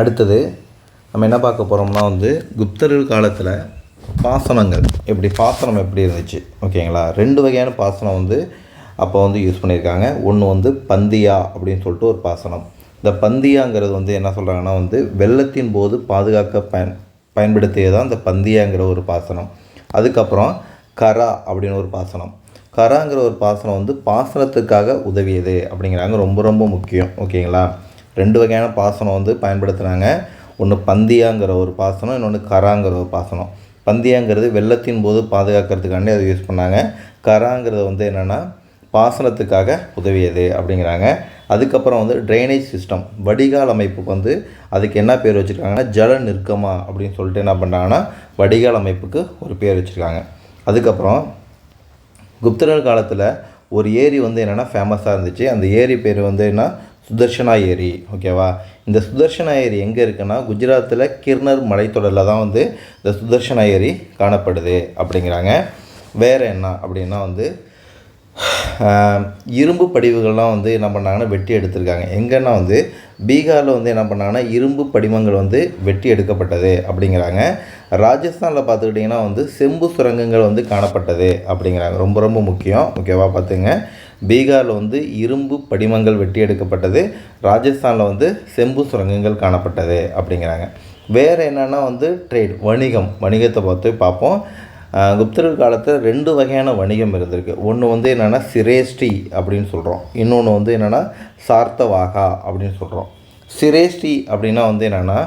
அடுத்தது நம்ம என்ன பார்க்க போகிறோம்னா வந்து குப்தர்கள் காலத்தில் பாசனங்கள் எப்படி பாசனம் எப்படி இருந்துச்சு? ஓகேங்களா? ரெண்டு வகையான பாசனம் வந்து அப்போ வந்து யூஸ் பண்ணியிருக்காங்க. ஒன்று வந்து பந்தியா அப்படின்னு சொல்லிட்டு ஒரு பாசனம். இந்த பந்தியாங்கிறது வந்து என்ன சொல்கிறாங்கன்னா வந்து வெள்ளத்தின் போது பாதுகாக்க பயன் பயன்படுத்தியது தான் இந்த பந்தியாங்கிற ஒரு பாசனம். அதுக்கப்புறம் கரா அப்படின்னு ஒரு பாசனம். கராங்கிற ஒரு பாசனம் வந்து பாசனத்துக்காக உதவியது அப்படிங்கிறாங்க. ரொம்ப ரொம்ப முக்கியம். ஓகேங்களா? ரெண்டு வகையான பாசனம் வந்து பயன்படுத்துனாங்க. ஒன்று பந்தியாங்கிற ஒரு பாசனம் இன்னொன்று கராங்கிற ஒரு பாசனம். பந்தியாங்கிறது வெள்ளத்தின் போது பாதுகாக்கிறதுக்காண்டி அதை யூஸ் பண்ணாங்க. கராங்கிறது வந்து என்னென்னா பாசனத்துக்காக உதவியது அப்படிங்கிறாங்க. அதுக்கப்புறம் வந்து ட்ரைனேஜ் சிஸ்டம் வடிகால் அமைப்புக்கு வந்து அதுக்கு என்ன பேர் வச்சுருக்காங்கன்னா ஜல நிற்கமா அப்படின்னு சொல்லிட்டு என்ன பண்ணுறாங்கன்னா வடிகால் அமைப்புக்கு ஒரு பேர் வச்சுருக்காங்க. அதுக்கப்புறம் குப்தர்கள் காலத்தில் ஒரு ஏரி வந்து என்னென்னா ஃபேமஸாக இருந்துச்சு. அந்த ஏரி பேர் வந்து என்ன? சுதர்ஷனா ஏரி ஓகேவா இந்த சுதர்ஷனா ஏரி எங்கே இருக்குன்னா குஜராத்தில் கிர்னர் மலைத்தொடரில் தான் வந்து இந்த சுதர்ஷனா ஏரி காணப்படுது அப்படிங்கிறாங்க. வேறு என்ன அப்படின்னா வந்து இரும்பு படிவுகள்லாம் வந்து என்ன பண்ணாங்கன்னா வெட்டி எடுத்திருக்காங்க. எங்கன்னா வந்து பீகாரில் வந்து என்ன பண்ணாங்கன்னா இரும்பு படிமங்கள் வந்து வெட்டி எடுக்கப்பட்டது அப்படிங்கிறாங்க. ராஜஸ்தானில் பார்த்துக்கிட்டிங்கன்னா வந்து செம்பு சுரங்கங்கள் வந்து காணப்பட்டது அப்படிங்கிறாங்க. ரொம்ப ரொம்ப முக்கியம் ஓகேவா பார்த்துங்க. பீகாரில் வந்து இரும்பு படிமங்கள் வெட்டி எடுக்கப்பட்டது ராஜஸ்தானில் வந்து செம்பு சுரங்கங்கள் காணப்பட்டது அப்படிங்கிறாங்க. வேறு என்னென்னா வந்து ட்ரேட் வணிகம் வணிகத்தை பார்த்து பார்ப்போம். குப்தர்கள் காலத்தில் ரெண்டு வகையான வணிகம் இருந்திருக்கு. ஒன்று வந்து என்னென்னா சிரேஷ்டி அப்படின்னு சொல்கிறோம் இன்னொன்று வந்து என்னென்னா சார்த்தவாகா அப்படின்னு சொல்கிறோம் சிரேஷ்டி அப்படின்னா வந்து என்னென்னா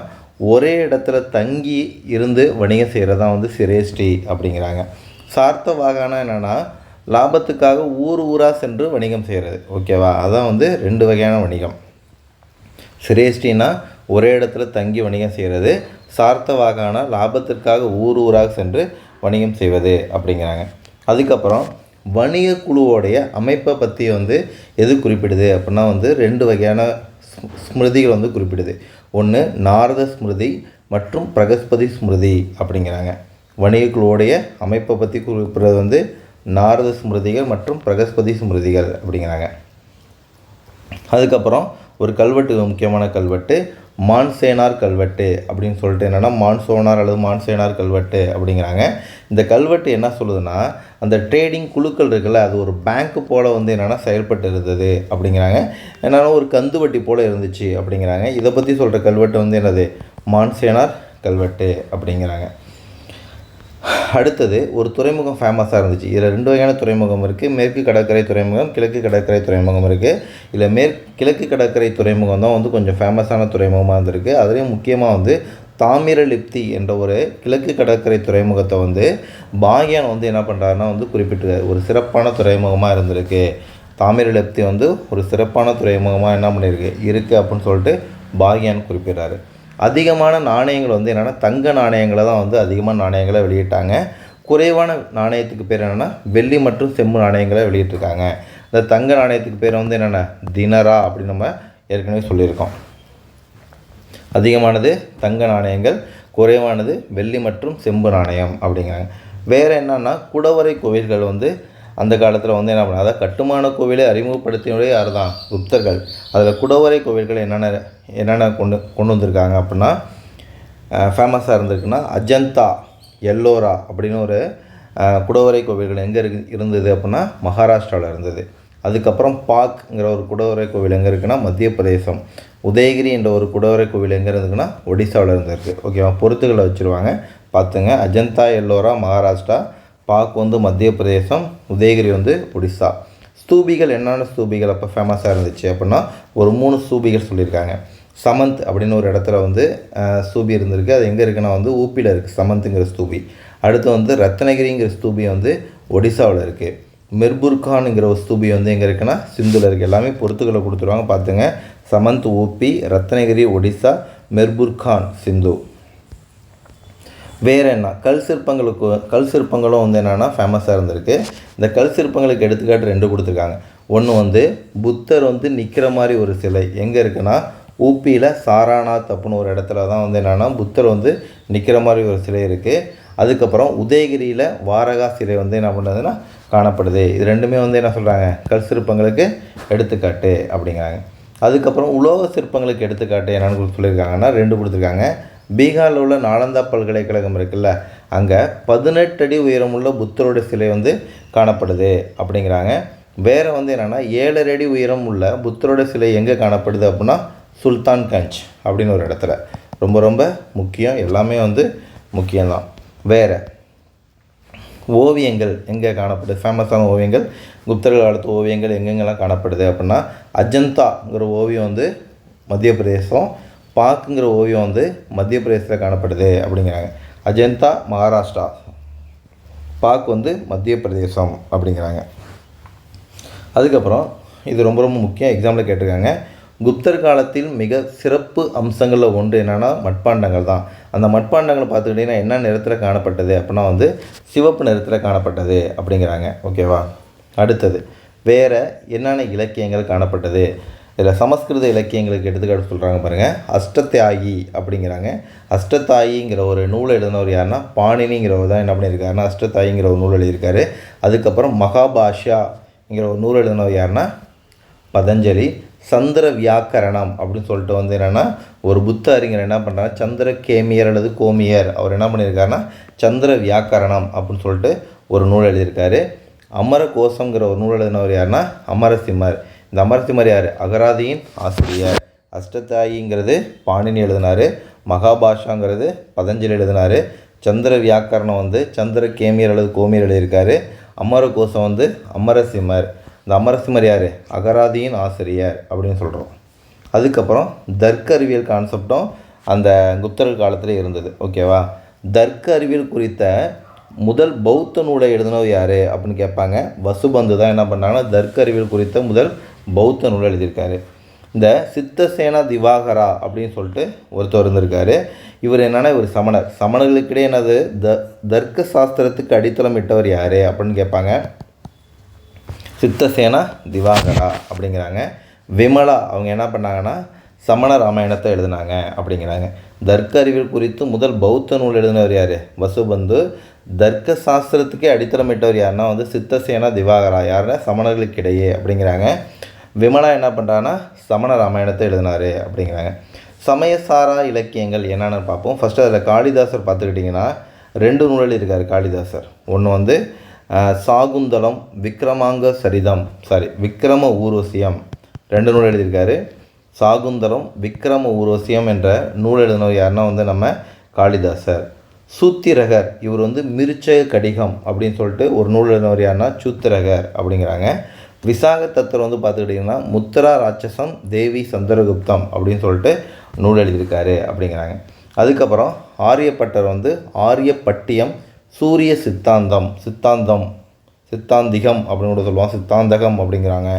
ஒரே இடத்துல தங்கி இருந்து வணிகம் செய்கிறது தான் வந்து சிரேஷ்டி அப்படிங்கிறாங்க. சார்த்தவாகானா என்னென்னா லாபத்துக்காக ஊர் ஊராக சென்று வணிகம் செய்கிறது ஓகேவா? அதான் வந்து ரெண்டு வகையான வணிகம். சிரேஷ்டினா ஒரே இடத்துல தங்கி வணிகம் செய்கிறது சார்த்தவாகான லாபத்திற்காக ஊர் ஊராக சென்று வணிகம் செய்வது அப்படிங்கிறாங்க. அதுக்கப்புறம் வணிக குழுவோடைய அமைப்பை பற்றி வந்து எது குறிப்பிடுது அப்படின்னா வந்து ரெண்டு வகையான ஸ்மிருதிகள் வந்து குறிப்பிடுது. ஒன்று நாரத ஸ்மிருதி மற்றும் பிரகஸ்பதி ஸ்மிருதி அப்படிங்கிறாங்க. வணிக குழுவோடைய அமைப்பை பற்றி குறிப்பிடுறது வந்து நாரத ஸ்மிருதிகள் மற்றும் பிரகஸ்பதி ஸ்மிருதிகள் அப்படிங்கிறாங்க. அதுக்கப்புறம் ஒரு கல்வெட்டு முக்கியமான கல்வெட்டு மான்சேனார் கல்வெட்டு அப்படின்னு சொல்லிட்டு என்னென்னா மான்சோனார் அல்லது மான்சேனார் கல்வெட்டு அப்படிங்கிறாங்க. இந்த கல்வெட்டு என்ன சொல்லுதுன்னா அந்த ட்ரேடிங் குழுக்கள் இருக்குல்ல அது ஒரு பேங்க் போல் வந்து என்னென்னா செயல்பட்டு இருந்தது அப்படிங்கிறாங்க. என்னென்னா ஒரு கந்து வட்டி போல் இருந்துச்சு அப்படிங்கிறாங்க. இதை பற்றி சொல்கிற கல்வெட்டு வந்து என்னது? மான்சேனார் கல்வெட்டு அப்படிங்கிறாங்க. அடுத்தது ஒரு துறைமுகம் ஃபேமஸாக இருந்துச்சு. இதில் ரெண்டு வகையான துறைமுகம் இருக்குது மேற்கு கடற்கரை துறைமுகம் கிழக்கு கடற்கரை துறைமுகம் இருக்குது இதில் மேற் கிழக்கு கடற்கரை துறைமுகம் தான் வந்து கொஞ்சம் ஃபேமஸான துறைமுகமாக இருந்திருக்கு. அதுலேயும் முக்கியமாக வந்து தாமிரலிப்தி என்ற ஒரு கிழக்கு கடற்கரை துறைமுகத்தை வந்து பாகியான் வந்து என்ன பண்ணுறாருன்னா வந்து குறிப்பிட்டு ஒரு சிறப்பான துறைமுகமாக இருந்திருக்கு. தாமிரலிப்தி வந்து ஒரு சிறப்பான துறைமுகமாக என்ன பண்ணியிருக்கு இருக்குது அப்படின்னு சொல்லிட்டு பாகியான் குறிப்பிடுறாரு. அதிகமான நாணயங்கள் வந்து என்னென்னா தங்க நாணயங்களை தான் வந்து அதிகமான நாணயங்களை வெளியிட்டாங்க. குறைவான நாணயத்துக்கு பேர் என்னென்னா வெள்ளி மற்றும் செம்பு நாணயங்களை வெளியிட்டிருக்காங்க. இந்த தங்க நாணயத்துக்கு பேர் வந்து என்னென்ன தினரா அப்படின்னு நம்ம ஏற்கனவே சொல்லியிருக்கோம். அதிகமானது தங்க நாணயங்கள் குறைவானது வெள்ளி மற்றும் செம்பு நாணயம் அப்படிங்கிறாங்க. வேறு என்னென்னா குடவரை கோவில்கள் வந்து அந்த காலத்தில் வந்து என்ன பண்ண அதாவது கட்டுமான கோவிலை அறிமுகப்படுத்தினுடைய யார் தான் குப்தர்கள். அதில் குடவரை கோவில்கள் என்னென்ன என்னென்ன கொண்டு கொண்டு வந்திருக்காங்க அப்படின்னா ஃபேமஸாக இருந்திருக்குன்னா அஜந்தா எல்லோரா அப்படின்னு ஒரு குடவரை கோவில்கள் எங்கே இருக்கு இருந்தது அப்படின்னா மகாராஷ்டிராவில் இருந்தது. அதுக்கப்புறம் பாக்ங்கிற ஒரு குடவரை கோவில் எங்கே இருக்குன்னா மத்திய பிரதேசம். உதயகிரி என்ற ஒரு குடவரை கோவில் எங்கே இருந்துக்குன்னா ஒடிசாவில் இருந்திருக்கு. ஓகேவா? பொருத்துக்களை வச்சுருவாங்க. பார்த்துங்க. அஜந்தா எல்லோரா மகாராஷ்டிரா பாக் வந்து மத்திய பிரதேசம் உதயகிரி வந்து ஒடிசா. ஸ்தூபிகள் என்னென்ன ஸ்தூபிகள் அப்போ ஃபேமஸாக இருந்துச்சு அப்படின்னா ஒரு மூணு ஸ்தூபிகள் சொல்லியிருக்காங்க சமந்த் அப்படின்னு ஒரு இடத்துல வந்து ஸ்தூபி இருந்திருக்கு. அது எங்கே இருக்குன்னா வந்து ஊப்பியில் இருக்குது சமந்த்ங்கிற ஸ்தூபி. அடுத்து வந்து ரத்னகிரிங்கிற ஸ்தூபி வந்து ஒடிசாவில் இருக்குது மெர்புர்கானுங்கிற ஒரு ஸ்தூபி வந்து எங்கே இருக்குன்னா சிந்துவில் இருக்குது எல்லாமே பொறுத்துக்களை கொடுத்துருவாங்க பார்த்துங்க சமந்த் ஊப்பி ரத்னகிரி ஒடிசா மெர்புர்கான் சிந்து. வேறு என்ன? கல் சிற்பங்களுக்கு கல் சிற்பங்களும் வந்து என்னென்னா ஃபேமஸாக இருந்திருக்கு. இந்த கல் சிற்பங்களுக்கு எடுத்துக்காட்டு ரெண்டு கொடுத்துருக்காங்க. ஒன்று வந்து புத்தர் வந்து நிற்கிற மாதிரி ஒரு சிலை. எங்கே இருக்குன்னா ஊப்பியில் சாராநாத் அப்படின்னு ஒரு இடத்துல தான் வந்து என்னென்னா புத்தர் வந்து நிற்கிற மாதிரி ஒரு சிலை இருக்குது அதுக்கப்புறம் உதயகிரியில் வாரகா சிலை வந்து என்ன பண்ணுறதுன்னா காணப்படுது. இது ரெண்டுமே வந்து என்ன சொல்கிறாங்க கல் சிற்பங்களுக்கு எடுத்துக்காட்டு அப்படிங்கிறாங்க. அதுக்கப்புறம் உலோக சிற்பங்களுக்கு எடுத்துக்காட்டு என்னென்னு சொல்லியிருக்காங்கன்னா ரெண்டு கொடுத்துருக்காங்க. பீகாரில் உள்ள நாலந்தா பல்கலைக்கழகம் இருக்குல்ல அங்கே பதினெட்டு அடி உயரமுள்ள புத்தரோட சிலை வந்து காணப்படுது அப்படிங்கிறாங்க. வேறு வந்து என்னென்னா ஏழரை அடி உயரம் உள்ள புத்தரோட சிலை எங்கே காணப்படுது அப்படின்னா சுல்தான்கஞ்ச் அப்படின்னு ஒரு இடத்துல. ரொம்ப ரொம்ப முக்கியம் எல்லாமே வந்து முக்கியம்தான். வேறு ஓவியங்கள் எங்கே காணப்படுது? ஃபேமஸான ஓவியங்கள் குப்தர்கள் காலத்து ஓவியங்கள் எங்கெங்கெல்லாம் காணப்படுது அப்படின்னா அஜந்தாங்கிற ஓவியம் வந்து மத்திய பிரதேசம் பாக்குங்கிற ஓவியம் வந்து மத்திய பிரதேசத்தில் காணப்படுது அப்படிங்கிறாங்க. அஜந்தா மகாராஷ்டிரா. பாக் வந்து மத்திய பிரதேசம் அப்படிங்கிறாங்க. அதுக்கப்புறம் இது ரொம்ப ரொம்ப முக்கியம் எக்ஸாம்பிள் கேட்டிருக்காங்க. குப்தர் காலத்தில் மிக சிறப்பு அம்சங்களில் ஒன்று என்னென்னா மட்பாண்டங்கள் தான். அந்த மட்பாண்டங்கள் பார்த்துக்கிட்டிங்கன்னா என்ன நிறத்தில் காணப்பட்டது அப்படின்னா வந்து சிவப்பு நிறத்தில் காணப்பட்டது அப்படிங்கிறாங்க. ஓகேவா? அடுத்தது வேறு என்னென்ன இலக்கியங்கள் காணப்பட்டது? இதில் சமஸ்கிருத இலக்கியங்களுக்கு எடுத்துக்காட்டு சொல்கிறாங்க பாருங்கள் அஷ்டத்தியாகி அப்படிங்கிறாங்க. அஷ்டத்தாயிங்கிற ஒரு நூல் எழுதினவர் யாருன்னா பாணினிங்கிறவர் தான் என்ன பண்ணியிருக்காருன்னா அஷ்டத்தாயிங்கிற ஒரு நூல் எழுதியிருக்காரு. அதுக்கப்புறம் மகாபாஷாங்கிற ஒரு நூல் எழுதினவர் யாருன்னா பதஞ்சலி. சந்திர வியாக்கரணம் அப்படின்னு சொல்லிட்டு வந்து என்னென்னா ஒரு புத்த அறிஞர் என்ன பண்ணுறாங்க சந்திர கேமியர் அல்லது கோமியர் அவர் என்ன பண்ணியிருக்காருன்னா சந்திர வியாக்கரணம் அப்படின்னு சொல்லிட்டு ஒரு நூல் எழுதியிருக்காரு. அமர கோஷங்கிற ஒரு நூல் எழுதினவர் யாருன்னா அமரசிம்மர். இந்த அமரசிம்மர் யார் அகராதியின் ஆசிரியர். அஷ்டத்தாயிங்கிறது பாணினி எழுதினார். மகாபாஷாங்கிறது பதஞ்சலி எழுதினார். சந்திர வியாக்கரணம் வந்து சந்திர கேமியர் அல்லது கோமியர் எழுதியிருக்காரு. அமரகோசம் வந்து அமரசிம்மர். இந்த அமரசிம்மர் யார் அகராதியின் ஆசிரியர் அப்படின்னு சொல்கிறோம் அதுக்கப்புறம் தர்க்க அறிவியல் கான்செப்டும் அந்த குப்தர்கள் காலத்தில் இருந்தது. ஓகேவா? தர்க்க அறிவியல் குறித்த முதல் பௌத்த நூலை எழுதினவர் யார் அப்படின்னு கேட்பாங்க. வசுபந்து தான் என்ன பண்ணாங்கன்னா தர்க்க அறிவியல் குறித்த முதல் பௌத்த நூல் எழுதியிருக்காரு. இந்த சித்தசேனா திவாகரா அப்படின்னு சொல்லிட்டு ஒருத்தர் இருந்திருக்காரு. இவர் என்னென்னா இவர் சமணர். சமணர்களுக்கிடையே என்னது? த தர்க்க சாஸ்திரத்துக்கு அடித்தளம் இட்டவர் யார் அப்படின்னு கேட்பாங்க. சித்தசேனா திவாகரா அப்படிங்கிறாங்க. விமலா அவங்க என்ன பண்ணாங்கன்னா சமண ராமாயணத்தை எழுதினாங்க அப்படிங்கிறாங்க. தர்க்க அறிவியல் குறித்து முதல் பௌத்த நூல் எழுதினவர் யார்? வசுபந்து. தர்க்க சாஸ்திரத்துக்கே அடித்தளமிட்டவர் யாருன்னா வந்து சித்தசேனா திவாகரா. யாருன்னா சமணர்களுக்கிடையே அப்படிங்கிறாங்க. விமலா என்ன பண்ணுறான்னா சமண ராமாயணத்தை எழுதினார் அப்படிங்கிறாங்க. சமயசாரா இலக்கியங்கள் என்னென்னு பார்ப்போம். ஃபஸ்ட்டு அதில் காளிதாசர் பார்த்துக்கிட்டிங்கன்னா ரெண்டு நூலில் இருக்கார் காளிதாசர். ஒன்று வந்து சாகுந்தலம் விக்ரமாங்க சரிதம் சாரி விக்ரம ஊர்வசியம். ரெண்டு நூல் எழுதியிருக்காரு. சாகுந்தலம் விக்ரம ஊர்வசியம் என்ற நூல் எழுதினவர் யாருன்னா வந்து நம்ம காளிதாசர். சூத்திரகர் இவர் வந்து மிருச்ச கடிகம் அப்படின்னு சொல்லிட்டு ஒரு நூல் எழுதினவர் யாருன்னா சூத்திரகர் அப்படிங்கிறாங்க. விசாக தத்தர் வந்து பார்த்துக்கிட்டிங்கன்னா முத்திரா ராட்சசம் தேவி சந்திரகுப்தம் அப்படின்னு சொல்லிட்டு நூல் எழுதியிருக்காரு அப்படிங்கிறாங்க. அதுக்கப்புறம் ஆரியப்பட்டர் வந்து ஆரியப்பட்டியம் சூரிய சித்தாந்தம் சித்தாந்தம் சித்தாந்திகம் அப்படின்னு கூட சொல்லுவோம் சித்தாந்தகம் அப்படிங்கிறாங்க.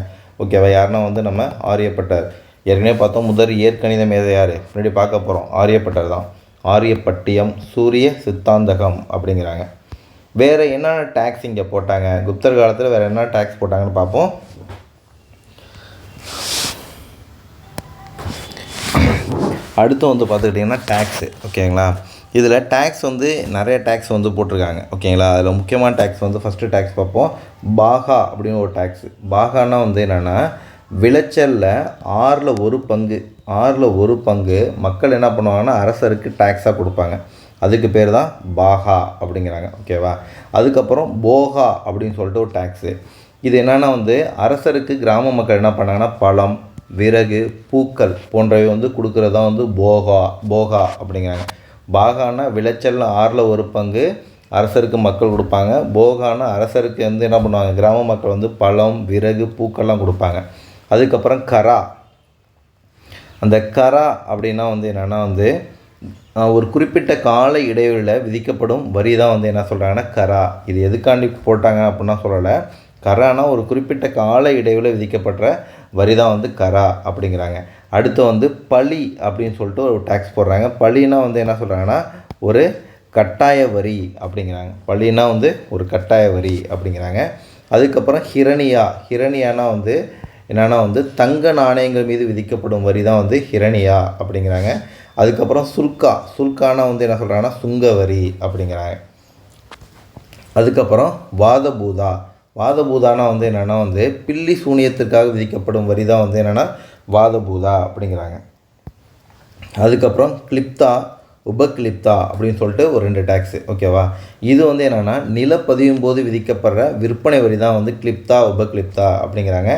ஓகேவா? யாருன்னா வந்து நம்ம ஆரியப்பட்டர். ஏற்கனவே பார்த்தோம் முதல் இயற்கணித மேதை யார்? முன்னாடி பார்க்க போகிறோம் ஆரியப்பட்டர் தான். ஆரியப்பட்டியம் சூரிய சித்தாந்தகம் அப்படிங்கிறாங்க. வேறு என்னென்ன டேக்ஸ் இங்கே போட்டாங்க? குப்தர் காலத்தில் வேறு என்ன டேக்ஸ் போட்டாங்கன்னு பார்ப்போம். அடுத்து வந்து பார்த்துக்கிட்டிங்கன்னா டேக்ஸு ஓகேங்களா இதில் டேக்ஸ் வந்து நிறைய டேக்ஸ் வந்து போட்டிருக்காங்க ஓகேங்களா அதில் முக்கியமான டேக்ஸ் வந்து ஃபஸ்ட்டு டேக்ஸ் பார்ப்போம். பாகா அப்படின்னு ஒரு டேக்ஸு பாகானா வந்து என்னென்னா விளைச்சலில் ஆறில் ஒரு பங்கு ஆறில் ஒரு பங்கு மக்கள் என்ன பண்ணுவாங்கன்னா அரசருக்கு டேக்ஸாக கொடுப்பாங்க. அதுக்கு பேர் தான் பாகா அப்படிங்கிறாங்க ஓகேவா? அதுக்கப்புறம் போகா அப்படின்னு சொல்லிட்டு ஒரு டேக்ஸு இது என்னென்னா வந்து அரசருக்கு கிராம மக்கள் என்ன பண்ணாங்கன்னா பழம் விறகு பூக்கள் போன்றவை வந்து கொடுக்குறதா வந்து போகா போகா அப்படிங்கிறாங்க. பாகானா விளைச்சலில் ஆறில் ஒரு பங்கு அரசருக்கு மக்கள் கொடுப்பாங்க. போகானா அரசருக்கு வந்து என்ன பண்ணுவாங்க கிராம மக்கள் வந்து பழம் விறகு பூக்கள்லாம் கொடுப்பாங்க. அதுக்கப்புறம் கரா. அந்த கரா அப்படின்னா வந்து என்னென்னா வந்து ஒரு குறிப்பிட்ட கால இடைவெளியில் விதிக்கப்படும் வரி தான் வந்து என்ன சொல்கிறாங்கன்னா கரா. இது எதுக்காண்டி போட்டாங்க அப்படின்னா சொல்லலை. கரானா ஒரு குறிப்பிட்ட கால இடைவெளியில் விதிக்கப்பட்ட வரி தான் வந்து கரா அப்படிங்கிறாங்க. அடுத்து வந்து பழி அப்படின்னு சொல்லிட்டு ஒரு டேக்ஸ் போடுறாங்க. பழினா வந்து என்ன சொல்கிறாங்கன்னா ஒரு கட்டாய வரி அப்படிங்கிறாங்க. பழினா வந்து ஒரு கட்டாய வரி அப்படிங்கிறாங்க. அதுக்கப்புறம் ஹிரணியா. ஹிரணியானா வந்து என்னென்னா வந்து தங்க நாணயங்கள் மீது விதிக்கப்படும் வரி தான் வந்து ஹிரணியா அப்படிங்கிறாங்க. அதுக்கப்புறம் சுல்கா. சுல்கானா வந்து என்ன சொல்கிறாங்கன்னா சுங்க வரி அப்படிங்கிறாங்க. அதுக்கப்புறம் வாதபூதா. வாதபூதானா வந்து என்னென்னா வந்து பில்லி சூனியத்திற்காக விதிக்கப்படும் வரி தான் வந்து என்னென்னா வாதபூதா அப்படிங்கிறாங்க. அதுக்கப்புறம் கிளிப்தா உபக்லிப்தா அப்படின்னு சொல்லிட்டு ஒரு ரெண்டு டேக்ஸு ஓகேவா? இது வந்து என்னென்னா நிலப்பதியும் போது விதிக்கப்படுற விற்பனை வரி தான் வந்து கிளிப்தா உபக்லிப்தா அப்படிங்கிறாங்க.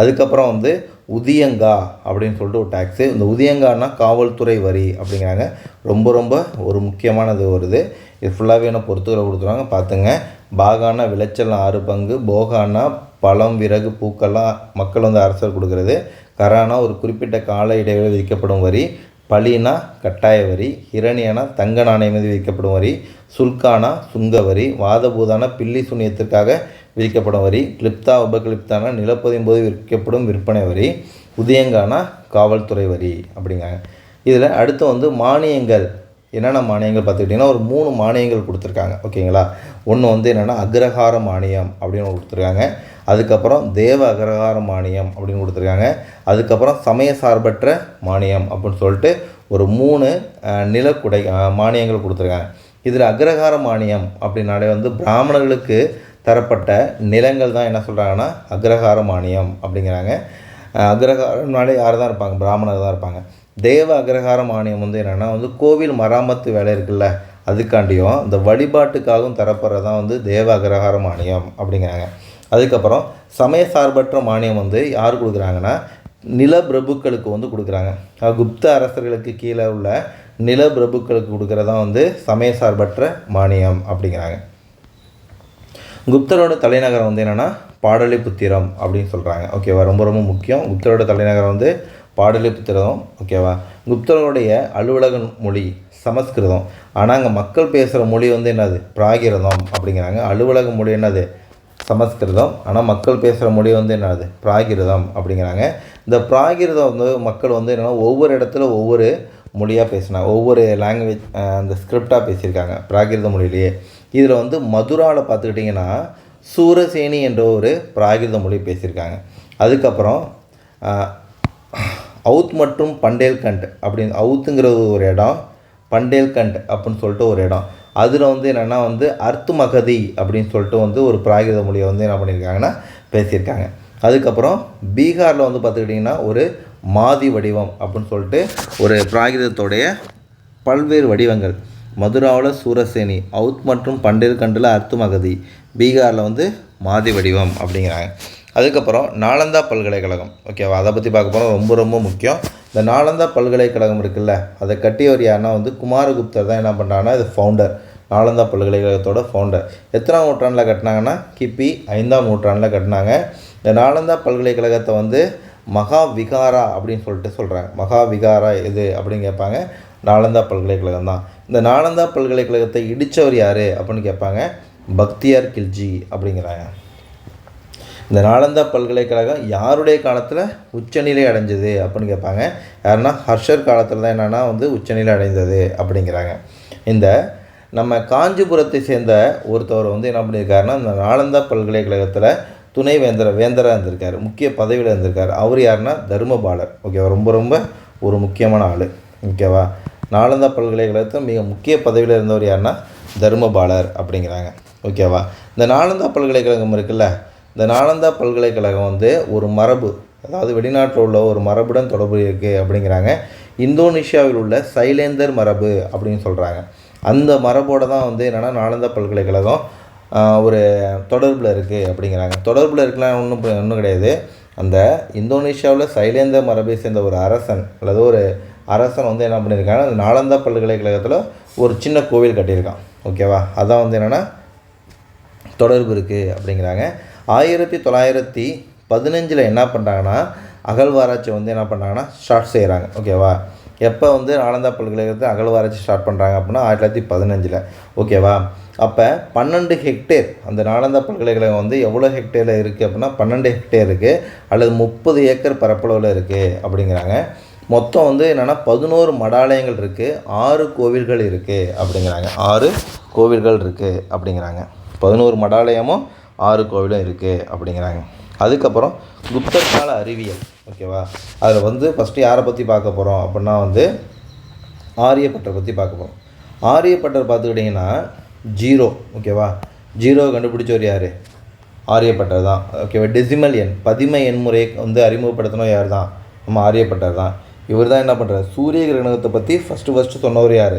அதுக்கப்புறம் வந்து உதியங்கா அப்படின்னு சொல்லிட்டு ஒரு டேக்ஸு இந்த உதியங்கானா காவல்துறை வரி அப்படிங்கிறாங்க. ரொம்ப ரொம்ப ஒரு முக்கியமானது வருது இது. ஃபுல்லாகவே என்ன பொறுத்துகளை கொடுத்துருவாங்க பார்த்துங்க. பாகானா விளைச்சல் ஆறு பங்கு. போகானா பழம் விறகு பூக்கள்லாம் மக்கள் வந்து அரசர் கொடுக்குறது. கரானா ஒரு குறிப்பிட்ட கால இடைவெளி விதிக்கப்படும் வரி. பலினா கட்டாய வரி. ஹிரணியனா தங்க நாணயம் மீது விதிக்கப்படும் வரி. சுல்கானா சுங்க வரி. வாதபூதானா பில்லி சுனியத்திற்காக விதிக்கப்படும் வரி. கிளிப்தா உபகிளிப்தானா நிலப்பதியும் போது விற்கப்படும் விற்பனை வரி. உதயங்கானா காவல்துறை வரி அப்படிங்காங்க இதில் அடுத்து வந்து மானியங்கள். என்னென்ன மானியங்கள் பார்த்துக்கிட்டிங்கன்னா ஒரு மூணு மானியங்கள் கொடுத்துருக்காங்க. ஓகேங்களா? ஒன்று வந்து என்னென்னா அக்ரஹார மானியம் அப்படின்னு கொடுத்துருக்காங்க. அதுக்கப்புறம் தேவ அக்ரஹார மானியம் அப்படின்னு கொடுத்துருக்காங்க. அதுக்கப்புறம் சமய சார்பற்ற மானியம் அப்படின்னு சொல்லிட்டு ஒரு மூணு நிலக்குடை மானியங்கள் கொடுத்துருக்காங்க. இதில் அக்ரஹார மானியம் அப்படின்னாலே வந்து பிராமணர்களுக்கு தரப்பட்ட நிலங்கள் தான் என்ன சொல்கிறாங்கன்னா அக்ரஹார மானியம் அப்படிங்கிறாங்க. அக்ரஹாரம்னாலே யார் தான் இருப்பாங்க? பிராமணர் தான் இருப்பாங்க. தேவ அக்ரஹார மானியம் வந்து என்னென்னா வந்து கோவில் மராமத்து வேலை இருக்குல்ல அதுக்காண்டியும் இந்த வழிபாட்டுக்காகவும் தரப்படுறது தான் வந்து தேவ அக்ரஹார மானியம் அப்படிங்கிறாங்க. அதுக்கப்புறம் சமய சார்பற்ற மானியம் வந்து யார் கொடுக்குறாங்கன்னா நில பிரபுக்களுக்கு வந்து கொடுக்குறாங்க. குப்த அரசர்களுக்கு கீழே உள்ள நில பிரபுக்களுக்கு கொடுக்குறதான் வந்து சமய சார்பற்ற மானியம் அப்படிங்கிறாங்க. குப்தரோட தலைநகரம் வந்து என்னென்னா பாடலிபுத்திரம் அப்படின்னு சொல்கிறாங்க ஓகேவா ரொம்ப ரொம்ப முக்கியம். குப்தரோட தலைநகரம் வந்து பாடலிபுத்திரம் ஓகேவா குப்தருடைய அலுவலக மொழி சமஸ்கிருதம். ஆனால் அங்கே மக்கள் பேசுகிற மொழி வந்து என்னது? பிராகிருதம் அப்படிங்கிறாங்க. அலுவலக மொழி என்னது? சமஸ்கிருதம். ஆனால் மக்கள் பேசுகிற மொழி வந்து என்னது? பிராகிருதம் அப்படிங்கிறாங்க. இந்த பிராகிருதம் வந்து மக்கள் வந்து என்னன்னா ஒவ்வொரு இடத்துல ஒவ்வொரு மொழியாக பேசினாங்க ஒவ்வொரு லாங்குவேஜ் அந்த ஸ்கிரிப்டாக பேசியிருக்காங்க. பிராகிருத மொழியிலேயே. இதில் வந்து மதுராவில் பார்த்துக்கிட்டிங்கன்னா சூரசேனி என்ற ஒரு பிராகிருத மொழி பேசியிருக்காங்க. அதுக்கப்புறம் அவுத் மற்றும் பண்டேல்கண்ட் அப்படின்னு அவுத்துங்கிறது ஒரு இடம் பண்டேல்கண்ட் அப்படின்னு சொல்லிட்டு ஒரு இடம். அதில் வந்து என்னென்னா வந்து அர்த்து மகதி அப்படின்னு சொல்லிட்டு வந்து ஒரு பிராகிருத மொழியை வந்து என்ன பண்ணியிருக்காங்கன்னா பேசியிருக்காங்க. அதுக்கப்புறம் பீகாரில் வந்து பார்த்துக்கிட்டிங்கன்னா ஒரு மாதி வடிவம் அப்படின்னு சொல்லிட்டு ஒரு பிராகிருதத்துடைய பல்வேறு வடிவங்கள். மதுராவில் சூரசேனி அவுத் மற்றும் பண்டேர்கண்டில் அத்துமகதி பீகாரில் வந்து மாதி வடிவம் அப்படிங்கிறாங்க. அதுக்கப்புறம் நாலந்தா பல்கலைக்கழகம். ஓகேவா அதை பற்றி பார்க்க போனால் ரொம்ப ரொம்ப முக்கியம். இந்த நாலந்தா பல்கலைக்கழகம் இருக்குல்ல அதை கட்டியவர் யாருன்னா வந்து குமாரகுப்தர் தான் என்ன பண்ணுறாங்கன்னா இது ஃபவுண்டர் நாலந்தா பல்கலைக்கழகத்தோட ஃபவுண்டர் எத்தனாம் நூற்றாண்டில் கட்டினாங்கன்னா கிபி ஐந்தாம் நூற்றாண்டில் கட்டினாங்க. இந்த நாலந்தா பல்கலைக்கழகத்தை வந்து மகா விகாரா அப்படின்னு சொல்லிட்டு சொல்கிறாங்க மகா விகாரா எது அப்படின்னு கேட்பாங்க. நாலந்தா பல்கலைக்கழகம் தான் இந்த நாலந்தா பல்கலைக்கழகத்தை இடித்தவர் யார் அப்படின்னு கேட்பாங்க பக்தியார் கில்ஜி அப்படிங்கிறாங்க. இந்த நாலந்தா பல்கலைக்கழகம் யாருடைய காலத்தில்? உச்சநிலை அடைஞ்சது அப்படின்னு கேட்பாங்க. யாருன்னா ஹர்ஷர் காலத்தில் தான் என்னென்னா வந்து உச்சநிலை அடைந்தது அப்படிங்கிறாங்க. இந்த நம்ம காஞ்சிபுரத்தை சேர்ந்த ஒருத்தவர் வந்து என்ன பண்ணியிருக்காருன்னா இந்த நாலந்தா பல்கலைக்கழகத்தில் துணை வேந்தர வேந்தராக இருந்திருக்கார் முக்கிய பதவியில் இருந்திருக்கார். அவர் யாருன்னா தர்மபாலர். ஓகேவா? ரொம்ப ரொம்ப ஒரு முக்கியமான ஆள். ஓகேவா? நாலந்தா பல்கலைக்கழகத்தில் மிக முக்கிய பதவியில் இருந்தவர் யாருன்னா தர்மபாலர் அப்படிங்கிறாங்க. ஓகேவா? இந்த நாலந்தா பல்கலைக்கழகம் இருக்குல்ல இந்த நாலந்தா பல்கலைக்கழகம் வந்து ஒரு மரபு அதாவது வெளிநாட்டில் உள்ள ஒரு மரபுடன் தொடர்பு இருக்குது அப்படிங்கிறாங்க. இந்தோனேஷியாவில் உள்ள சைலேந்தர் மரபு அப்படின்னு சொல்கிறாங்க அந்த மரபோட தான் வந்து என்னென்னா நாலந்தா பல்கலைக்கழகம் ஒரு தொடர்பில் இருக்குது அப்படிங்கிறாங்க. தொடர்பில் இருக்கலாம் ஒன்றும் ஒன்றும் கிடையாது. அந்த இந்தோனேஷியாவில் சைலேந்தர் மரபை சேர்ந்த ஒரு அரசன் அல்லது ஒரு அரசன் வந்து என்ன பண்ணியிருக்காங்கன்னா அந்த நாலந்தா பல்கலைக்கழகத்தில் ஒரு சின்ன கோவில் கட்டியிருக்கான். ஓகேவா? அதான் வந்து என்னென்னா தொடர்பு இருக்குது அப்படிங்கிறாங்க. ஆயிரத்தி தொள்ளாயிரத்தி பதினஞ்சில் என்ன பண்ணுறாங்கன்னா அகழ்வாராய்ச்சி வந்து என்ன பண்ணுறாங்கன்னா ஸ்டார்ட் செய்கிறாங்க ஓகேவா? எப்போ வந்து நாலந்தா பல்கலைக்கழகத்தை அகழ்வாராய்ச்சி ஸ்டார்ட் பண்ணுறாங்க அப்படின்னா ஆயிரத்தி தொள்ளாயிரத்தி பதினஞ்சில். ஓகேவா? அப்போ பன்னெண்டு ஹெக்டேர் அந்த நாலந்தா பல்கலைக்கழகம் வந்து எவ்வளோ ஹெக்டேரில் இருக்குது அப்படின்னா பன்னெண்டு ஹெக்டேர் இருக்குது அல்லது முப்பது ஏக்கர் பரப்பளவில் இருக்குது அப்படிங்கிறாங்க. மொத்தம் வந்து என்னென்னா பதினோரு மடாலயங்கள் இருக்குது ஆறு கோவில்கள் இருக்குது அப்படிங்கிறாங்க. ஆறு கோவில்கள் இருக்குது அப்படிங்கிறாங்க. பதினோரு மடாலயமும் ஆறு கோவிலும் இருக்குது அப்படிங்கிறாங்க. அதுக்கப்புறம் குப்தர் கால அறிவியல் ஓகேவா? அதில் வந்து ஃபஸ்ட்டு யாரை பற்றி பார்க்க போகிறோம் அப்படின்னா வந்து ஆரியப்பட்டரை பற்றி பார்க்க போகிறோம் ஆரியப்பட்டர் பார்த்துக்கிட்டிங்கன்னா ஜீரோ ஓகேவா? ஜீரோ கண்டுபிடிச்சவர் யார்? ஆரியப்பட்டர் தான் ஓகேவா? டெசிமல் எண் பதிம எண் முறையை வந்து அறிமுகப்படுத்தினோம் யார் தான் நம்ம ஆரியப்பட்டர் தான். இவர் தான் என்ன பண்ணுறாரு சூரிய கிரகணத்தை பற்றி ஃபஸ்ட்டு ஃபஸ்ட்டு சொன்னவர் யார்?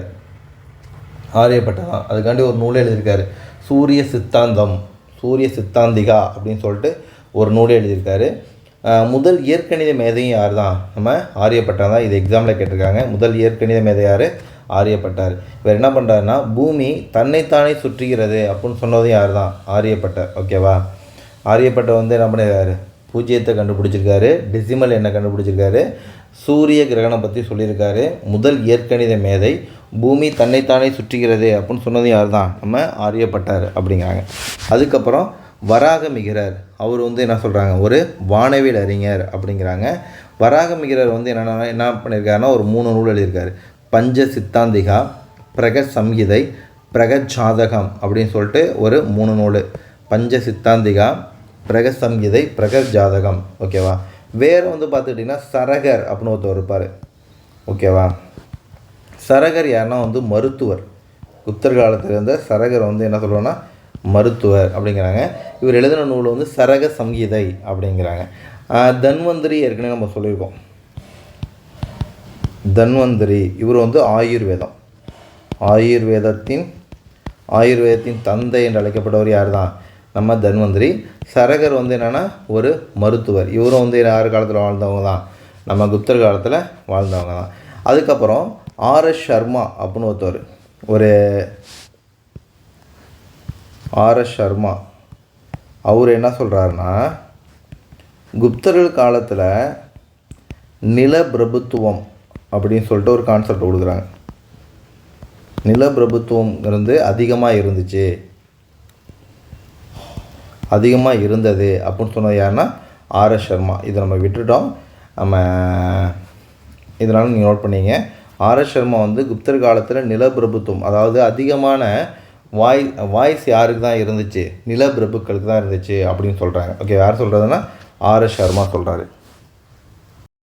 ஆரியப்பட்டர் தான் அதுக்காண்டி ஒரு நூலை எழுதியிருக்காரு. சூரிய சித்தாந்தம் சூரிய சித்தாந்திகா அப்படின்னு சொல்லிட்டு ஒரு நூலை எழுதியிருக்காரு. முதல் இயற்கணித மேதையும் யார் தான் நம்ம ஆரியப்பட்டா தான் இது எக்ஸாமில் கேட்டிருக்காங்க. முதல் இயற்கணித மேதை யார்? ஆரியப்பட்டார் இவர் என்ன பண்ணுறாருன்னா பூமி தன்னைத்தானே சுற்றுகிறது அப்படின்னு சொன்னது யார் தான் ஆரியப்பட்டார் ஓகேவா ஆரியப்பட்டர் வந்து என்ன பண்ணியிருக்காரு? பூஜ்ஜியத்தை கண்டுபிடிச்சிருக்காரு. டெசிமல் என்ன கண்டுபிடிச்சிருக்காரு. சூரிய கிரகணம் பற்றி சொல்லியிருக்காரு. முதல் இயற்கணித மேதை. பூமி தன்னைத்தானே சுற்றுகிறது அப்படின்னு சொன்னது யார் தான் நம்ம ஆரியப்பட்டார் அப்படிங்கிறாங்க. அதுக்கப்புறம் வராகமிகிரர் அவர் வந்து என்ன சொல்கிறாங்க ஒரு வானவியல் அறிஞர் அப்படிங்கிறாங்க. வராகமிகிரர் வந்து என்னென்ன என்ன பண்ணியிருக்காருன்னா ஒரு மூணு நூல் எழுதியிருக்காரு. பஞ்ச சித்தாந்திகா பிரக சம்ஹிதை பிரகத் ஜாதகம் அப்படின்னு சொல்லிட்டு ஒரு மூணு நூல். பஞ்ச சித்தாந்திகா பிரக சம்ஹிதை பிரகத் ஜாதகம். ஓகேவா? வேறு வந்து பார்த்துக்கிட்டிங்கன்னா சரகர் அப்படின்னு ஒருத்தர் இருப்பார். ஓகேவா? சரகர் யாருன்னா வந்து மருத்துவர். குப்தர் காலத்தில் இருந்த சரகர் வந்து என்ன சொல்லுவோன்னா மருத்துவர் அப்படிங்கிறாங்க. இவர் எழுதின நூல் வந்து சரக சங்கீதை அப்படிங்கிறாங்க. தன்வந்திரி ஏற்கனவே நம்ம சொல்லியிருக்கோம். தன்வந்திரி இவர் வந்து ஆயுர்வேதம். ஆயுர்வேதத்தின் ஆயுர்வேதத்தின் தந்தை என்று அழைக்கப்பட்டவர் யார் தான் நம்ம தன்வந்திரி. சரகர் வந்து என்னென்னா ஒரு மருத்துவர். இவரும் வந்து யார் காலத்தில் வாழ்ந்தவங்க தான். நம்ம குப்தர் காலத்தில் வாழ்ந்தவங்க தான். அதுக்கப்புறம் ஆர்எஸ் சர்மா அப்படின்னு ஒருத்தவர். ஒரு ஆர்எஸ் சர்மா. அவர் என்ன சொல்கிறாருன்னா குப்தர்கள் காலத்தில் நில பிரபுத்துவம் அப்படின்னு சொல்லிட்டு ஒரு கான்செப்ட் கொடுக்குறாங்க. நிலப்பிரபுத்துவம் இருந்து அதிகமாக இருந்துச்சு. அதிகமாக இருந்தது அப்படின்னு சொன்னது யாருன்னா ஆர்எஸ் சர்மா. இதை நம்ம விட்டுட்டோம். நம்ம இதனால் நீங்கள் நோட் பண்ணிங்க. ஆர்எஸ் சர்மா வந்து குப்தர் காலத்தில் நிலப்பிரபுத்துவம் அதாவது அதிகமான வாய் வாய்ஸ் யாருக்கு தான் இருந்துச்சு? நிலப்பிரபுக்களுக்கு தான் இருந்துச்சு அப்படின்னு சொல்கிறாங்க ஓகே யார் சொல்கிறதுன்னா ஆர்எஸ் சர்மா சொல்கிறாரு